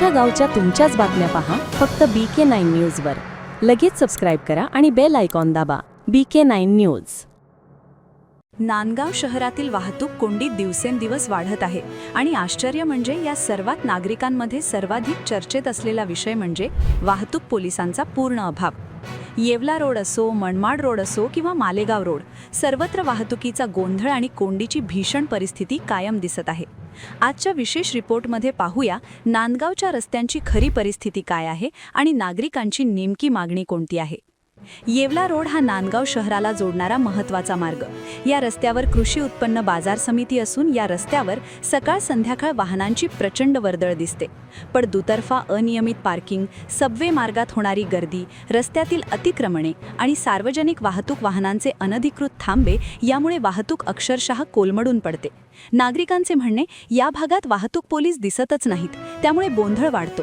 तुमच्या गावच्या तुमच्याच बातम्या पहा फक्त बी के नाईन न्यूजवर लगेच सबस्क्राईब करा आणि बेल आयकॉन दाबा. B K nine news Nandgaon शहरातील वाहतूक कोंडी दिवसेंदिवस वाढत आहे आणि आश्चर्य म्हणजे या सर्वात नागरिकांमध्ये सर्वाधिक चर्चेत असलेला विषय म्हणजे वाहतूक पोलिसांचा पूर्ण अभाव. येवला रोड असो मनमाड रोड असो किंवा मालेगाव रोड सर्वत्र वाहतुकीचा गोंधळ आणि कोंडीची भीषण परिस्थिती कायम दिसत आहे. आजच्या विशेष रिपोर्टमध्ये पाहूया नांदगावच्या रस्त्यांची खरी परिस्थिती काय आहे आणि नागरिकांची नेमकी मागणी कोणती आहे. येवला रोड हा नांदगाव शहराला जोडणारा महत्त्वाचा मार्ग. या रस्त्यावर कृषी उत्पन्न बाजार समिती असून या रस्त्यावर सकाळ संध्याकाळ वाहनांची प्रचंड वर्दळ दिसते. पण दुतर्फा अनियमित पार्किंग सबवे मार्गात होणारी गर्दी रस्त्यातील अतिक्रमणे आणि सार्वजनिक वाहतूक वाहनांचे अनधिकृत थांबे यामुळे वाहतूक अक्षरशः कोलमडून पडते. नागरिकांचे म्हणणे या भागात वाहतूक पोलीस दिसतच नाहीत त्यामुळे गोंधळ वाढतो.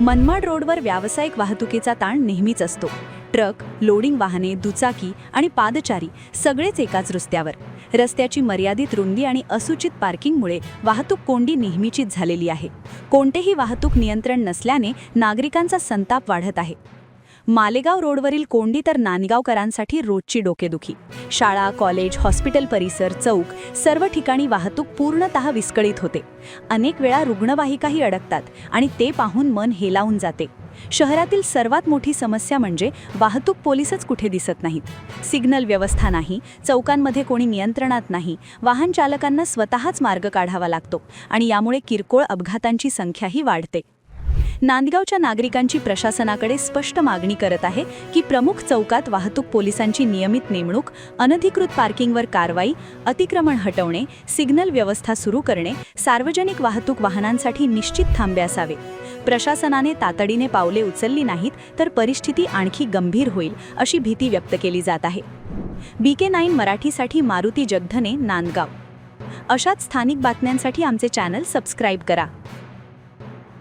मनमाड रोडवर व्यावसायिक वाहतुकीचा ताण नेहमीच असतो. ट्रक लोडिंग वाहने दुचाकी आणि पादचारी सगळेच एकाच रस्त्यावर. रस्त्याची मर्यादित रुंदी आणि असूचित पार्किंगमुळे वाहतूक कोंडी नेहमीचीच झालेली आहे. कोणतेही वाहतूक नियंत्रण नसल्याने नागरिकांचा संताप वाढत आहे. मालेगाव रोडवरील कोंडी तर नांदगावकरांसाठी रोजची डोकेदुखी. शाळा कॉलेज हॉस्पिटल परिसर चौक सर्व ठिकाणी वाहतूक पूर्णतः विस्कळीत होते. अनेक वेळा रुग्णवाहिकाही अडकतात आणि ते पाहून मन हेलावून जाते. शहरातील सर्वात मोठी समस्या म्हणजे वाहतूक पोलीसच कुठे दिसत नाहीत. सिग्नल व्यवस्था नाही चौकांमध्ये कोणी नियंत्रणात नाही वाहन चालकांना स्वतःच मार्ग काढावा लागतो आणि यामुळे किरकोळ अपघातांची संख्याही वाढते. नांदगावच्या नागरिकांची प्रशासनाकडे स्पष्ट मागणी करत आहे की प्रमुख चौकात वाहतूक पोलिसांची नियमित नेमणूक अनधिकृत पार्किंगवर कारवाई अतिक्रमण हटवणे सिग्नल व्यवस्था सुरू करणे सार्वजनिक वाहतूक वाहनांसाठी निश्चित थांबे असावे. प्रशासनाने तातडीने पावले उचलली नाहीत तर परिस्थिती आणखी गंभीर होईल अशी भीती व्यक्त केली जात आहे. बी के नाईन मराठीसाठी मारुती जगधने नांदगाव. अशाच स्थानिक बातम्यांसाठी आमचे चॅनल सबस्क्राईब करा.